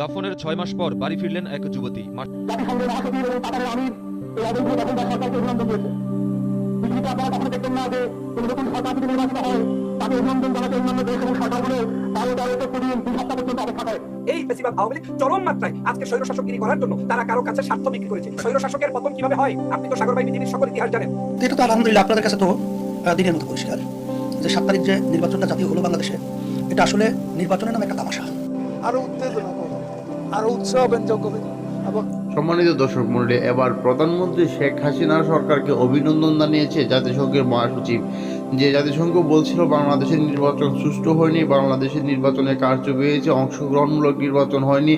দাফনের ছয় মাস পর বাড়ি ফিরলেন এক যুবতী। এই হয় বেশিরভাগ আওয়ামী লীগ চরম মাত্রায় আজকে স্বৈর শাসকগিরি করার জন্য তারা কারও কাছে স্বার্থ বিক্রি করেছে। স্বৈর শাসকের পতন কীভাবে হয় আপনি তো সাগর ভাই পৃথিবীর সকল ইতিহাস জানেন। এটা তো আলহামদুলিল্লাহ আপনাদের কাছে তো দিনের মতো পরিষ্কার। যে সাত তারিখ যে নির্বাচনটা জাতীয় হলো বাংলাদেশে এটা আসলে নির্বাচনের নামে একটা তামাশা। উত্তেজনা উৎসাহ ব্যঞ্জক হবে। সম্মানিত দর্শক মন্ডলী এবার প্রধানমন্ত্রী শেখ হাসিনা সরকারকে অভিনন্দন জানিয়েছে জাতিসংঘের মহাসচিব যে জাতিসংঘ বলছিল বাংলাদেশের নির্বাচন সুষ্ঠু হয়নি, বাংলাদেশের নির্বাচনে কারচুপি হয়েছে অংশগ্রহণমূলক নির্বাচন হয়নি,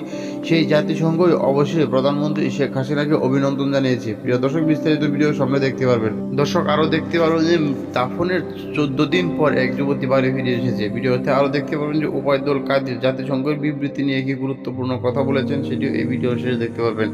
সেই জাতিসংঘই অবশ্যই প্রধানমন্ত্রী শেখ হাসিনাকে অভিনন্দন জানিয়েছে। প্রিয় দর্শক, বিস্তারিত ভিডিও সামনে দেখতে পারবেন। দর্শক, আরও দেখতে পারবেন যে দাফনের চোদ্দ দিন পর এক যুবতী বাড়ি ফিরে এসেছে। ভিডিওতে আরও দেখতে পারবেন যে উপায়দুল কাদির জাতিসংঘের বিবৃতি নিয়ে কি গুরুত্বপূর্ণ কথা বলেছেন, সেটিও এই ভিডিও শেষে দেখতে পারবেন।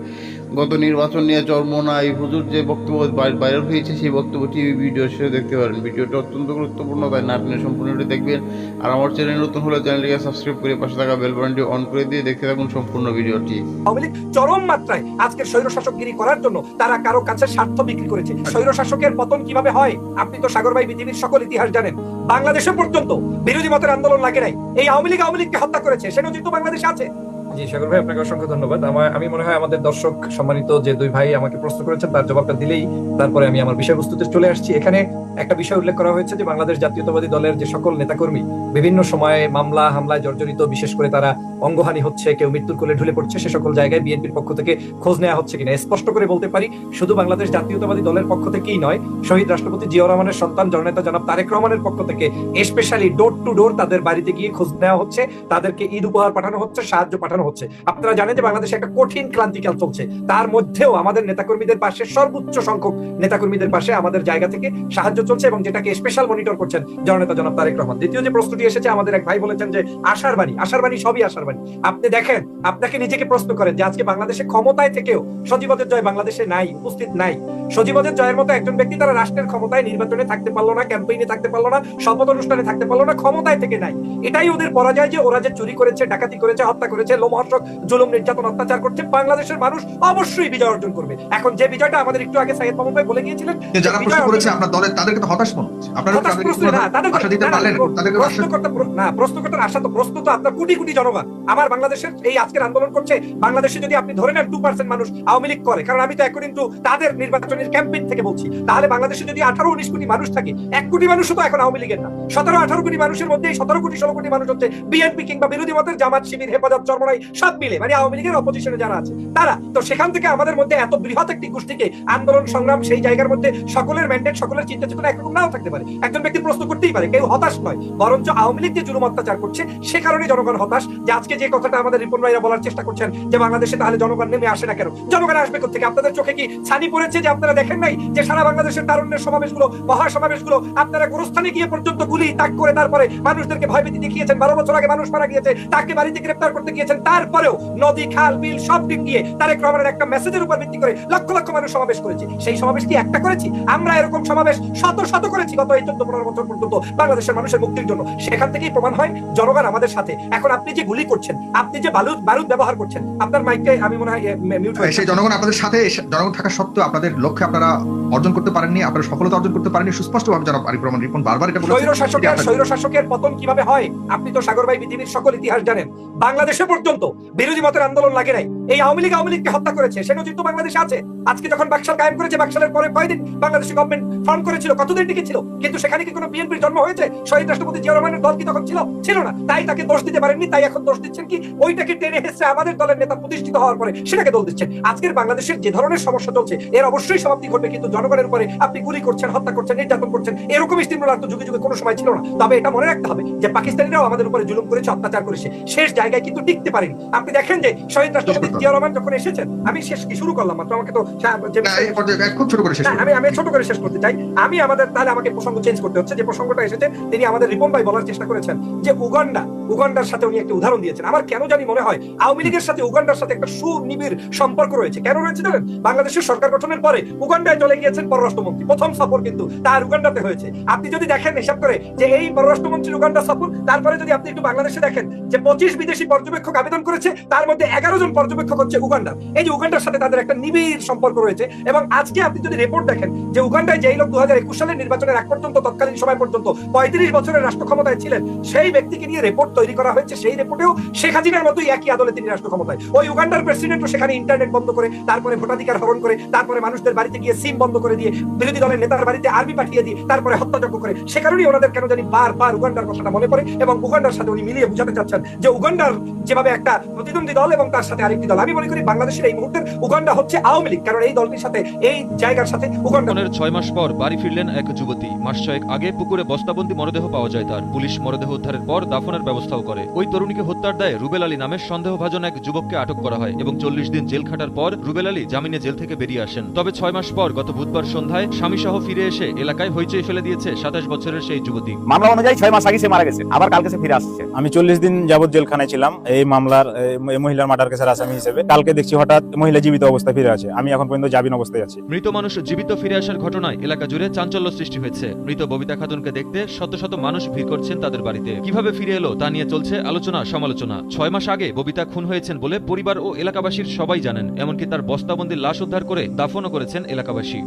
গত নির্বাচন নিয়ে চরমোনাই হুজুর যে বক্তব্য ভাই- ভাইরাল হয়েছে, সেই বক্তব্যটি এই ভিডিও শেষে দেখতে পারেন। ভিডিওটা অত্যন্ত গুরুত্বপূর্ণ, তাই না? টেনে সম্পূর্ণটি দেখবেন। আর আমার চ্যানেল নতুন হলে চ্যানেলটিকে সাবস্ক্রাইব করে পাশে থাকা বেল বাটনটি অন করে দিয়ে দেখতে থাকুন সম্পূর্ণ ভিডিওটি। আওয়ামী লীগ চরম মাত্রায় স্বৈর শাসকগিরি করার জন্য তারা কারও কাছে স্বার্থ বিক্রি করেছে। স্বৈর শাসকের পতন কীভাবে হয়? আপনি তো সাগর ভাই পৃথিবীর সকল ইতিহাস জানেন। বাংলাদেশে পর্যন্ত বিরোধী মতের আন্দোলন লাগে নাই। এই আওয়ামী লীগ আওয়ামী লীগকে হত্যা করেছে। সেটা নজির তো বাংলাদেশে আছে। জি, সাগর ভাই, আপনাকে অসংখ্য ধন্যবাদ। আমার আমি মনে হয় আমাদের দর্শক সম্মানিত যে দুই ভাই আমাকে প্রশ্ন করেছেন, তার জবাবটা দিলেই তারপরে আমি আমার বিষয়বস্তুতে চলে আসছি। এখানে একটা বিষয় উল্লেখ করা হয়েছে যে বাংলাদেশ জাতীয়তাবাদী দলের যে সকল নেতাকর্মী, বিভিন্ন সময়ে মামলা, হামলায় জর্জরিত, বিশেষ করে তারা অঙ্গহানি হচ্ছে, কেউ মৃত্যুর কোলে ঢুলে পড়ছে, সে সকল জায়গায় বিএনপির পক্ষ থেকে খোঁজ নেওয়া হচ্ছে কিনা। স্পষ্ট করে বলতে পারি, শুধু বাংলাদেশ জাতীয়তাবাদী দলের পক্ষ থেকেই নয়, শহীদ রাষ্ট্রপতি জিয়াউর রহমানের সন্তান, জননেতা জনাব তারেক রহমানের পক্ষ থেকে স্পেশালি ডোর টু ডোর তাদের বাড়িতে গিয়ে খোঁজ নেওয়া হচ্ছে, তাদেরকে ঈদ উপহার পাঠানো হচ্ছে, সাহায্য পাঠানো হচ্ছে। আপনারা জানেন যে বাংলাদেশে একটা কঠিন ক্রান্তিকাল চলছে। তার মধ্যেও আমাদের নেতাকর্মীদের পাশে সর্বোচ্চ সংখ্যক নেতাকর্মীদের পাশে আমাদের জায়গা থেকে সাহায্য চলছে এবং যেটাকে স্পেশাল মনিটর করছেন জননেতা জনাব তারেক রহমান। দ্বিতীয় যে প্রশ্নটি এসেছে, আমাদের এক ভাই বলেছেন যে আশার বাণী আশার বাণী সবই আশার বাণী আপনি দেখেন, আপনাকে নিজেকে প্রশ্ন করেন যে আজকে বাংলাদেশে ক্ষমতায় থেকেও সজীবদের জয় বাংলাদেশে নাই, উপস্থিত নাই। সজীবদের জয়ের মতো একজন ব্যক্তি তারা রাষ্ট্রের ক্ষমতায় নির্বাচনে থাকতে পারল না ক্যাম্পেইনে থাকতে পারল না, শপথ অনুষ্ঠানে থাকতে পারল না, ক্ষমতায় থেকে নাই। এটাই ওদের পরাজয় যে ওরা যে চুরি করেছে, ডাকাতি করেছে, হত্যা করেছে লোমহর্ষক জুলুম নির্যাতন অত্যাচার করছে বাংলাদেশের মানুষ অবশ্যই বিজয় অর্জন করবে। এখন যে বিজয়টা আমাদের একটু আগে সাইয়েদ মামুন ভাই বলে গিয়েছিলেন যারা প্রশ্ন করেছে আপনার দলের তাদেরকে তো হতাশ মনে হচ্ছে। আপনারা প্রশ্ন আশা দিতে পারলেন তাদেরকে আশা প্রশ্নকর্তা প্র- না প্রশ্নকর্তার আশা তো প্রশ্ন তো আপনার কোটি কোটি জনগণ। আমার বাংলাদেশের এই আজকের আন্দোলন করছে বাংলাদেশে যদি আপনি ধরে নেন টু পার্সেন্ট মানুষ আওয়ামী লীগ করে কারণ আমি তো এখন কিন্তু তাদের নির্বাচনের ক্যাম্পেইন থেকে বলছি তাহলে বাংলাদেশে যদি আঠারো উনিশ কোটি মানুষ থাকে এক কোটি মানুষ তো এখন আওয়ামী লীগের না। সতেরো আঠারো কোটি মানুষের মধ্যে সতেরো কোটি ষোলো কোটি মানুষ হচ্ছে বিএনপি কিংবা বিরোধী মতের জামাত শিবির হেফাজত চরমরাই সব মিলে মানে আওয়ামী লীগের অপোজিশনে যারা আছে, তারা। তো সেখান থেকে আমাদের মধ্যে এত বৃহৎ একটি গোষ্ঠীকে আন্দোলন, সংগ্রাম, সেই জায়গার মধ্যে সকলের ম্যান্ডেট সকলের চিন্তা চেতনা একরকম নাও থাকতে পারে। একজন ব্যক্তি প্রশ্ন করতেই পারে, কেউ হতাশ নয়, বরঞ্চ আওয়ামী লীগ যে জুলুম অত্যাচার করছে, সে কারণে জনগণ হতাশ যে আজকে যে কথাটা আমাদের রিপন ভাইরা বলার চেষ্টা করছেন যে বাংলাদেশে তাহলে জনগণ নেমে আসে না কেন? জনগণ আসবে থেকে আপনাদের চোখে কি ছানি পড়েছে যে আপনারা দেখেন নাই যে সারা বাংলাদেশের তারুণ্যের সমাবেশগুলো মহা সমাবেশগুলো আপনারা গোরস্থানে গিয়ে পর্যন্ত গুলি, তাক করে তারপরে মানুষদেরকে ভয়ভীতি দেখিয়েছেন, বারো বছর আগে মানুষ মারা গিয়েছে, তাকে বাড়িতে গ্রেপ্তার করতে গিয়েছেন তারপরেও নদী খাল বিল সব দিক দিয়ে তারেক রহমানের একটা মেসেজের উপর ভিত্তি করে লক্ষ লক্ষ মানুষ সমাবেশ করেছে। সেই সমাবেশ কি একটা করেছি? আমরা এরকম সমাবেশ শত শত করেছি গত এই চোদ্দ পনেরো বছর পর্যন্ত বাংলাদেশের মানুষের মুক্তির জন্য। সেখান থেকেই প্রমাণ হয় জনগণ আমাদের সাথে। এখন আপনি যে গুলি করছেন আপনি যে বালুদ বারুদ ব্যবহার করছেন আপনার মাইককে আমি মনে হয় মিউট সেই জনগণ আপনাদের সাথে জনগণ থাকা সত্ত্বেও আপনাদের লক্ষ্যে আপনারা অর্জন করতে পারেননি আপনারা সফলতা অর্জন করতে পারেননি সুস্পষ্টভাবে জনাব আরিফ রহমান রিপন বারবার এটা বলেছেন। শাসকের আপনার- শাসকের পতন কীভাবে হয়? আপনি তো সাগর ভাই পৃথিবীর সকল ইতিহাস জানেন। বাংলাদেশে পর্যন্ত বিরোধী মতের আন্দোলন লাগে নাই। এই আওয়ামী লীগ আওয়ামী লীগকে হত্যা করেছে, সে নজির তো বাংলাদেশে আছে। আজকে যখন বাকশাল কায়েম করেছে, বাকশালের পরে কয়দিন বাংলাদেশে গভর্নমেন্ট ফর্ম করেছিল, কতদিন টিকে ছিল? কিন্তু সেখানে কি কোনো বিএনপির জন্ম হয়েছে? শহীদ রাষ্ট্রপতি জিয়া রহমানের দল কি তখন ছিল? ছিল না। তাই তাকে দোষ দিতে পারেননি, তাই এখন দোষ দিচ্ছেন কি? ওইটাকে টেনে হেসে আমাদের দলের নেতা প্রতিষ্ঠিত হওয়ার পরে সেটাকে দোষ দিচ্ছেন। আজকের বাংলাদেশের যে ধরনের সমস্যা চলছে, এর অবশ্যই সমাপ্তি ঘটবে, কিন্তু জনগণের উপরে আপনি গুলি করছেন, হত্যা করছেন, নির্যাতন করছেন, এরকম স্টিমুলার তো যুগে যুগে কোনো সময় ছিল না। তবে এটা মনে রাখতে হবে যে পাকিস্তানিরাও আমাদের উপরে জুলুম করেছে, অত্যাচার করেছে। শেষ জায়গায় কিন্তু টিকতে পারেনি। আপনি দেখেন যে শহীদ রাষ্ট্রপতি জিয়া রহমান যখন এসেছেন আমি শেষ কি শুরু করলাম মাত্র? আমাকে তো সা- যে না, এই পর্যায়ে খুব ছোট করে শেষ আমি আমি ছোট করে শেষ করতে চাই। আমি আমাদের তাহলে আমাকে প্রসঙ্গ চেঞ্জ করতে হচ্ছে। যে প্রসঙ্গটা এসেছে তিনি আমাদের রিপন ভাই বলার চেষ্টা করেছেন যে উগান্ডা উগান্ডার সাথে উনি একটা উদাহরণ দিয়েছেন। আমার কেন জানি মনে হয় আওয়ামী লীগের সাথে উগান্ডার সাথে একটা সুনিবিড় সম্পর্ক রয়েছে। কেন রয়েছে জানেন? বাংলাদেশের সরকার গঠনের পরে উগান্ডায় চলে গিয়ে গিয়েছেন পররাষ্ট্রমন্ত্রী। প্রথম সফর কিন্তু তার উগান্ডাতে হয়েছে। আপনি যদি দেখেন হিসাব করে যে এই পররাষ্ট্রমন্ত্রীর উগান্ডা সফর তারপরে যদি আপনি একটু বাংলাদেশে দেখেন যে পঁচিশ বিদেশি পর্যবেক্ষক আবেদন করেছে তার মধ্যে এগারো জন পর্যবেক্ষক হচ্ছে উগান্ডা। এই যে উগান্ডার সাথে তাদের একটা নিবিড় সম্পর্ক রয়েছে এবং আজকে আপনি যদি রিপোর্ট দেখেন যে উগান্ডায় যেই লোক দু হাজার একুশ সালের নির্বাচনের এক পর্যন্ত তৎকালীন সময় পর্যন্ত পঁয়ত্রিশ বছরের রাষ্ট্র ক্ষমতায় ছিলেন, সেই ব্যক্তিকে নিয়ে রিপোর্ট তৈরি করা হয়েছে, সেই রিপোর্টেও শেখ হাসিনার মতোই একই আদলে তিনি রাষ্ট্র ক্ষমতায়। ওই উগান্ডার প্রেসিডেন্টও সেখানে ইন্টারনেট বন্ধ করে, তারপরে ভোটাধিকার হরণ করে, তারপরে মানুষদের বাড়িতে গিয়ে সিম বন্ধ করে দিয়ে, বিরোধী দলের নেতার বাড়িতে আর্মি পাঠিয়ে দিয়ে, তারপরে হত্যাযজ্ঞ করে, সে কারণেই ওনাদের কেন জানি বারবার উগান্ডার কথাটা মনে পড়ে এবং উগান্ডার সাথে উনি মিলিয়ে বুঝাতে চাচ্ছেন যে উগান্ডার যেভাবে একটা প্রতিদ্বন্দ্বী দল এবং তার সাথে আরেকটি দল আমি মনে করি বাংলাদেশের এই মুহূর্তের উগান্ডা হচ্ছে আওয়ামী লীগ কারণ এই দলটির সাথে এই জায়গার সাথে উগান্ডা। ছয় মাস পর বাড়ি ফিরলেন এক যুবতী। মাস ছয়েক আগে পুকুরে বস্তাবন্দি মরদেহ পাওয়া যায় তার। পুলিশ মরদেহ উদ্ধারের পর দাফনের ব্যবস্থাও করে। ওই তরুণীকে হত্যার দায়ে রুবেল আলী নামে সন্দেহভাজন এক যুবককে আটক করা হয় এবং চল্লিশ দিন জেল খাটার পর রুবেল আলী জামিনে জেল থেকে বেরিয়ে আসেন। তবে ছয় মাস পর গত বুধবার সন্ধ্যায় স্বামী সহ ফিরে এসে এলাকায় হইচই ফেলে দিয়েছে সাতাশ বছরের সেই যুবতী। মামলা অনুযায়ী ছয় মাস আগে সে মারা গেছে আবার কালকে সে ফিরে আসছে। আমি চল্লিশ দিন যাবত জেলখানায় ছিলাম। এই মামলার এই মহিলার মার্ডার কেসের আসামি হিসেবে। কালকে দেখছি হঠাৎ মহিলা জীবিত অবস্থায় ফিরে আছে। আমি এখন পর্যন্ত জামিন অবস্থায় আছি। মৃত মানুষ জীবিত ফিরে আসার ঘটনায় এলাকা জুড়ে চাঞ্চল্য সৃষ্টি হয়েছে। মৃত ববিতা খাতুনকে দেখতে শত শত মানুষ ভিড় করছেন তাদের বাড়িতে। কীভাবে ফিরে এলো তা নিয়ে চলছে আলোচনা সমালোচনা। ছয় মাস আগে ববিতা খুন হয়েছেন বলে পরিবার ও এলাকাবাসীর সবাই জানেন। এমনকি তার বস্তাবন্দির লাশ উদ্ধার করে দাফনও করেছেন এলাকাবাসী।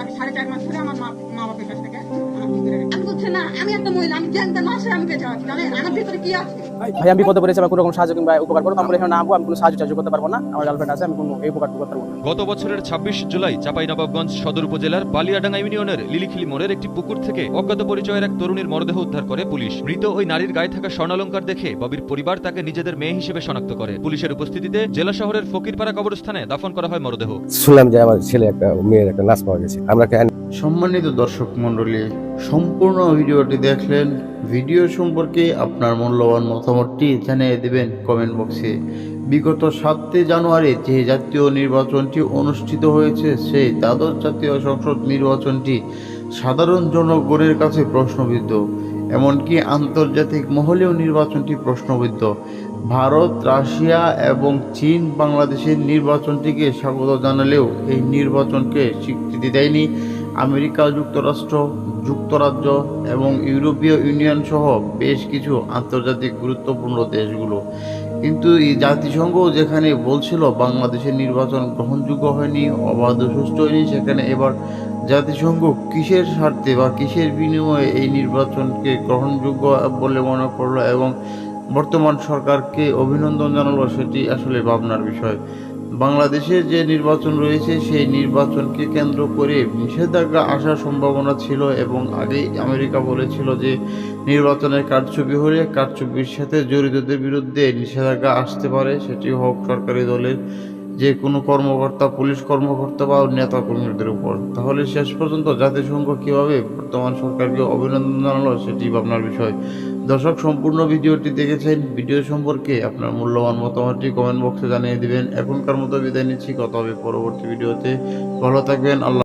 আমি সাড়ে চার মাস ধরে আমার মা মা বাপের কাছ থেকে আমাকে দূরে রেখেছে। আমি বলছি না আমি একটা মহিলা আমি জানতে না সে আমি বেঁচে আছি। জানেন আমার ভিতরে কি আছে? ভাই আমি বিপদে পড়েছি আমার কোনো রকম সাহায্য কিংবা উপকার করব আমি বলে না আমি কোনো সাহায্য টাহায্য করতে পারব না আমার গার্লফ্রেন্ড আছে আমি কোনো এই উপকার করতে পারব না। গত বছরের ছাব্বিশ জুলাই চাঁপাইনবাবগঞ্জ সদর উপজেলার বালিয়াডাঙ্গা ইউনিয়নের লিলিখিলি মোড়ের একটি পুকুর থেকে অজ্ঞাত পরিচয়ের এক তরুণীর মরদেহ উদ্ধার করে পুলিশ। মৃত ওই নারীর গায়ে থাকা স্বর্ণালঙ্কার দেখে ববির পরিবার তাকে নিজেদের মেয়ে হিসেবে শনাক্ত করে। পুলিশের উপস্থিতিতে জেলা শহরের ফকিরপাড়া কবরস্থানে দাফন করা হয় মরদেহ। শুনলাম যে আমার ছেলে একটা মেয়ের একটা নাচ পাওয়া গেছে। আমরা সম্মানিত দর্শক মণ্ডলী সম্পূর্ণ ভিডিওটি দেখলেন। ভিডিও সম্পর্কে আপনার মূল্যবান মতামতটি জানিয়ে দেবেন কমেন্ট বক্সে। বিগত সাতই জানুয়ারি যে জাতীয় নির্বাচনটি অনুষ্ঠিত হয়েছে, সেই দ্বাদশ জাতীয় সংসদ নির্বাচনটি সাধারণ জনগণের কাছে প্রশ্নবিদ্ধ। এমনকি আন্তর্জাতিক মহলেও নির্বাচনটি প্রশ্নবিদ্ধ। ভারত, রাশিয়া এবং চীন বাংলাদেশের নির্বাচনটিকে স্বাগত জানালেও এই নির্বাচনকে স্বীকৃতি দেয়নি আমেরিকা, যুক্তরাষ্ট্র, যুক্তরাজ্য এবং ইউরোপীয় ইউনিয়ন সহ বেশ কিছু আন্তর্জাতিক গুরুত্বপূর্ণ দেশগুলো। কিন্তু এই জাতিসংঘ যেখানে বলছিল বাংলাদেশের নির্বাচন গ্রহণযোগ্য হয়নি, অবাধ সুষ্ঠু হয়নি, সেখানে এবার জাতিসংঘ কিসের স্বার্থে বা কিসের বিনিময়ে এই নির্বাচনকে গ্রহণযোগ্য বলে মনে করল এবং বর্তমান সরকারকে অভিনন্দন জানালো, সেটি আসলে ভাবনার বিষয়। বাংলাদেশের যে নির্বাচন রয়েছে, সেই নির্বাচনকে কেন্দ্র করে নিষেধাজ্ঞা আসার সম্ভাবনা ছিল এবং আগেই আমেরিকা বলেছিল যে নির্বাচনের কারচুপি হলে কারচুপির সাথে জড়িতদের বিরুদ্ধে নিষেধাজ্ঞা আসতে পারে। সেটি হোক সরকারি দলের যে কোনো কর্মকর্তা, পুলিশ কর্মকর্তা বা নেতা কর্মীদের উপর। তাহলে শেষ পর্যন্ত জাতিসংঘ কীভাবে বর্তমান সরকারকে অভিনন্দন জানালো, সেটি ভাবনার বিষয়। দর্শক, সম্পূর্ণ ভিডিওটি দেখেছেন। ভিডিও সম্পর্কে আপনার মূল্যবান মতামতটি কমেন্ট বক্সে জানিয়ে দিবেন। এখনকার মতো বিদায় নিচ্ছি। কত হবে পরবর্তী ভিডিওতে। ভালো থাকবেন। আল্লাহ